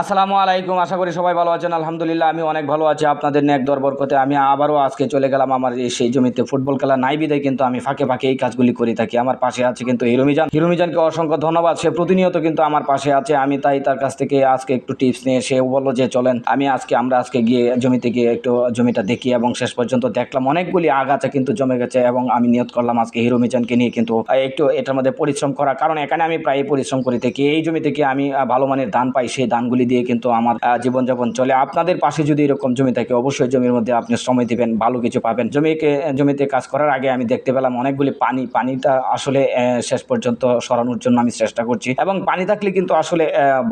আসসালামু আলাইকুম, আশা করি সবাই ভালো আছেন। আলহামদুলিল্লাহ, আমি অনেক ভালো আছি আপনাদের নেক দর বরকতে। আমি আবারও আজকে চলে গেলাম আমার সেই জমিতে ফুটবল খেলা নাই বিদায় কিন্তু আমি ফাঁকে ফাঁকে এই কাজগুলি করে থাকি। আমার পাশে আছে কিন্তু হিরুমিজান। হিরুমিজানকে অসংখ্য ধন্যবাদ, সে প্রতিনিয়ত কিন্তু আমার পাশে আছে। আমি তাই তার কাছ থেকে আজকে একটু টিপস নিয়ে সে বলল যে, চলেন, আমি আজকে, আমরা আজকে গিয়ে জমিতে গিয়ে একটু জমিটা দেখি এবং শেষ পর্যন্ত দেখলাম। অনেকগুলি আগাছা কিন্তু জমে গেছে এবং আমি নিয়ত করলাম আজকে হিরুমিজানকে নিয়ে কিন্তু একটু এটার মধ্যে পরিশ্রম করা কারণ এখানে আমি প্রায় পরিশ্রম করে থাকি। এই জমি থেকে আমি ভালো মানের ধান পাই, সেই ধানগুলি দিয়ে কিন্তু আমার জীবনযাপন চলে। আপনাদের পাশে যদি এরকম জমি থাকে, অবশ্যই জমির মধ্যে আপনি সময় দিবেন, ভালো কিছু পাবেন। জমিকে, জমিতে কাজ করার আগে আমি দেখতে পেলাম অনেকগুলি পানি। পানিটা আসলে শেষ পর্যন্ত সরানোর জন্য আমি চেষ্টা করছি। এবং পানি থাকলে কিন্তু আসলে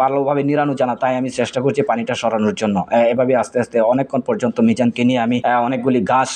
ভালোভাবে নিরানো জানা তাই আমি চেষ্টা করছি পানিটা সরানোর জন্য। এভাবে আস্তে আস্তে অনেকক্ষণ পর্যন্ত মিজানকে নিয়ে আমি অনেকগুলি গাছ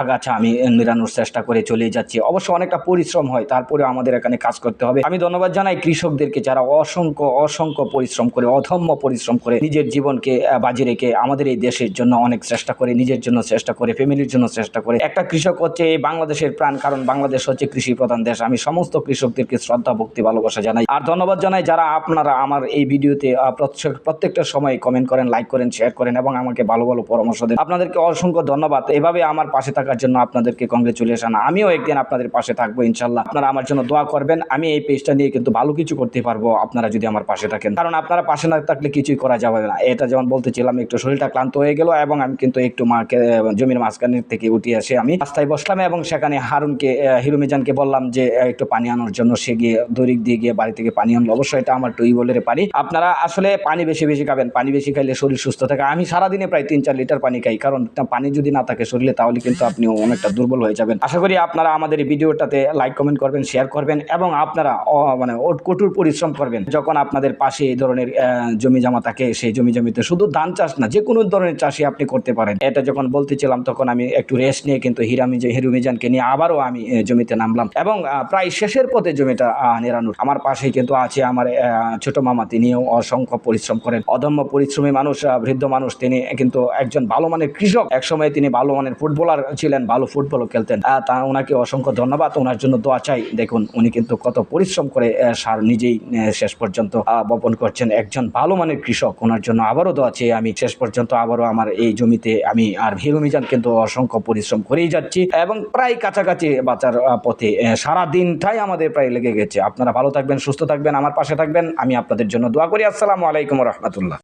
আগাছা আমি নিরানোর চেষ্টা করে চলে যাচ্ছি। অবশ্য অনেকটা পরিশ্রম হয় তারপরে আমাদের এখানে কাজ করতে হবে। আমি ধন্যবাদ জানাই কৃষকদেরকে, যারা অসংখ্য অসংখ্য পরিশ্রম করে অধম্য পরিশ্রম করে নিজের জীবনকে বাজি রেখে আমাদের এই দেশের জন্য অনেক চেষ্টা করে, নিজের জন্য চেষ্টা করে, ফ্যামিলির জন্য চেষ্টা করে। একটা কৃষক হচ্ছে এই বাংলাদেশের প্রাণ, কারণ বাংলাদেশ হচ্ছে কৃষি প্রধান দেশ। আমি সমস্ত কৃষকদেরকে শ্রদ্ধা, ভক্তি, ভালোবাসা জানাই। আর ধন্যবাদ জানাই যারা আপনারা আমার এই ভিডিওতে প্রত্যেক- প্রত্যেকটা সময় কমেন্ট করেন লাইক করেন শেয়ার করেন এবং আমাকে ভালো ভালো পরামর্শ দেন। আপনাদেরকে অসংখ্য ধন্যবাদ। এভাবে আমার পাশে থাকার জন্য আপনাদেরকে কংগ্রেচুলেশন আমিও একদিন আপনাদের পাশে থাকব ইনশাল্লাহ আপনারা আমার জন্য দোয়া করবেন। আমি এই পেজটা নিয়ে কিন্তু ভালো কিছু করতে পারব, আপনারা যদি আমার পাশে থাকেন। কারণ আপনারা পাশে না থাকলে কিছুই করা যাবে না। এটা যেমন বলতেছিলাম একটু শরীরটা ক্লান্ত হয়ে গেল এবং আমি কিন্তু একটু মাকে জমির মাঝখানের থেকে উঠে আসে আমি রাস্তায় বসলাম এবং সেখানে হারুনকে আহ, হিরু মিজানকে বললাম যে একটু পানি আনার জন্য সে গিয়ে দড়িক দিয়ে গিয়ে বাড়ি থেকে পানি আনলো। অবশ্যই এটা আমার টিউবওয়েলের পানি। আপনারা আসলে পানি বেশি বেশি খাবেন। পানি বেশি খাইলে শরীর সুস্থ থাকে। আমি সারাদিনে প্রায় তিন চার লিটার পানি খাই। কারণ পানি যদি না থাকে শরীরে তাহলে কিন্তু আপনি অনেকটা দুর্বল হয়ে যাবেন। আশা করি আপনারা আমাদের ভিডিওটাতে লাইক কমেন্ট করবেন শেয়ার করবেন এবং আপনারা মানে কঠোর পরিশ্রম করবেন। যখন আপনাদের পাশে এই ধরনের আহ, জমি জমা থাকে, সেই জমি জমিতে শুধু ধান চাষ না, যে কোনো ধরনের চাষই আপনি করতে পারেন। এটা যখন বলতেছিলাম, তখন আমি একটু রেস্ট নিয়ে কিন্তু হিরামি হিরু মিজানকে নিয়ে আবারও আমি জমিতে নামলাম। এবং প্রায় শেষের পথে জমিটা নিরানুর আমার পাশেই কিন্তু আছে আমার ছোট মামা, তিনিও অসংখ্য পরিশ্রম করেন। অদম্য পরিশ্রমী মানুষ বৃদ্ধ মানুষ, তিনি কিন্তু একজন ভালো মানের কৃষক। একসময় তিনি ভালো মানের ফুটবলার ছিলেন, ভালো ফুটবলও খেলতেন। তা ওনাকে অসংখ্য ধন্যবাদ, ওনার জন্য দোয়া চাই। দেখুন, উনি কিন্তু কত পরিশ্রম করে সার নিজেই শেষ পর্যন্ত বপন করছেন। একজন ভালো মানের কৃষক, ওনার জন্য আবারও দোয়া চেয়ে আমি শেষ পর্যন্ত আবারও আমার এই জমিতে আমি আর হিরু মিজান কিন্তু অসংখ্য পরিশ্রম করেই যাচ্ছি এবং প্রায় কাছাকাছি বাঁচার পথে সারা দিনটাই আমাদের প্রায় লেগে গেছে। আপনারা ভালো থাকবেন, সুস্থ থাকবেন, আমার পাশে থাকবেন। আমি আপনাদের জন্য দোয়া করি। আসসালামু আলাইকুম রহমতুল্লাহ।